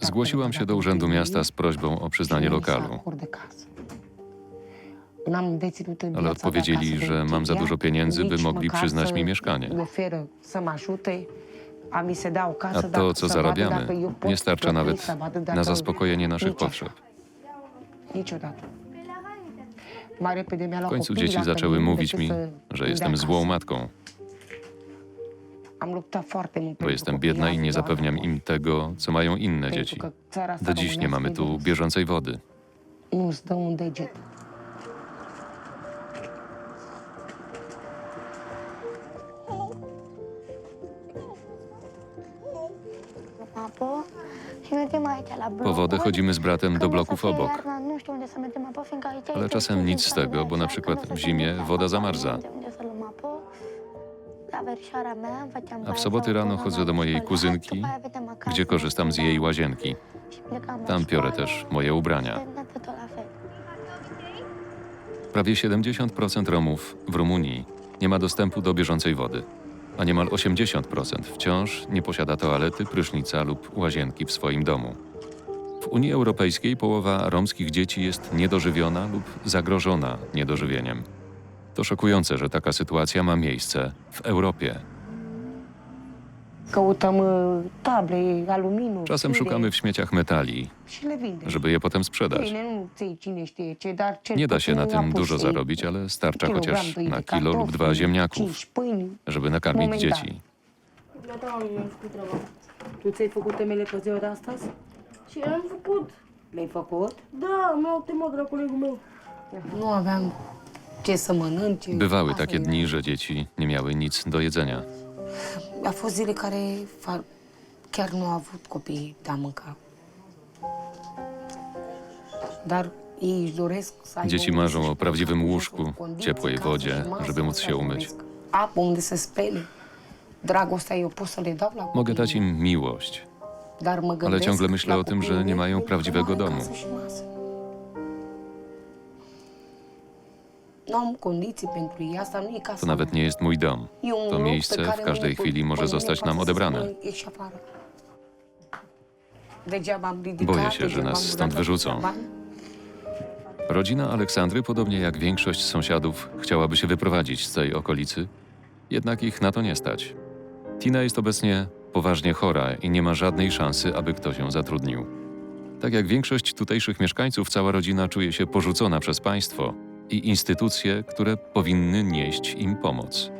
Zgłosiłam się do Urzędu Miasta z prośbą o przyznanie lokalu, ale odpowiedzieli, że mam za dużo pieniędzy, by mogli przyznać mi mieszkanie. A to, co zarabiamy, nie starcza nawet na zaspokojenie naszych potrzeb. W końcu dzieci zaczęły mówić mi, że jestem złą matką, bo jestem biedna i nie zapewniam im tego, co mają inne dzieci. Do dziś nie mamy tu bieżącej wody. Po wodę chodzimy z bratem do bloków obok. Ale este czasem nic z tego, bo na așa, przykład w zimie woda zamarza. A w soboty rano chodzę do mojej kuzynki, gdzie korzystam z jej łazienki. Tam piorę też moje ubrania. Prawie 70% Romów w Rumunii nie ma dostępu do bieżącej wody, a niemal 80% wciąż nie posiada toalety, prysznica lub łazienki w swoim domu. W Unii Europejskiej połowa romskich dzieci jest niedożywiona lub zagrożona niedożywieniem. To szokujące, że taka sytuacja ma miejsce w Europie. Căutăm uh, table, aluminiu, Czasem fire szukamy w śmieciach metali, și le vindem. żeby je potem sprzedać. Bine, nu ții cine știe ce, dar cel Nie da się na puțin tym dużo zarobić, ale starcza Kilogram, chociaż doi de na kilo lub dwa ziemniaków, cinci pâini. żeby nakarmić dzieci. Gata, mami, mi-am făcut treaba. Tu ți-ai făcut temele pe ziua de astăzi? Ce am făcut? Le-ai făcut? Da, mi-au temat de la colegul meu. Nu aveam ce să mănânce. Bywały takie dni, że dzieci nie miały nic do jedzenia. A fost zile care fa- chiar nu au avut copiii de a mânca. Dar ei își doresc să aibă Dzieci unde marzą să-și o prawdziwym łóżku, condiții ciepłej wodzie, masă, żeby móc să się umyć. doresc Apă unde să spele. Dragostea eu pot să le dau la Mogę dać im miłość, Dar mă gândesc ciągle myślę la o tym, że copiii nie mei, mają nu prawdziwego domu. casă și masă. To nawet nie jest mój dom. To miejsce w każdej chwili może zostać nam odebrane. Boję się, że nas stąd wyrzucą. Rodzina Aleksandry, podobnie jak większość sąsiadów, chciałaby się wyprowadzić z tej okolicy, jednak ich na to nie stać. Tina jest obecnie poważnie chora i nie ma żadnej szansy, aby ktoś ją zatrudnił. Tak jak większość tutejszych mieszkańców, cała rodzina czuje się porzucona przez państwo i instytucje, które powinny nieść im pomoc.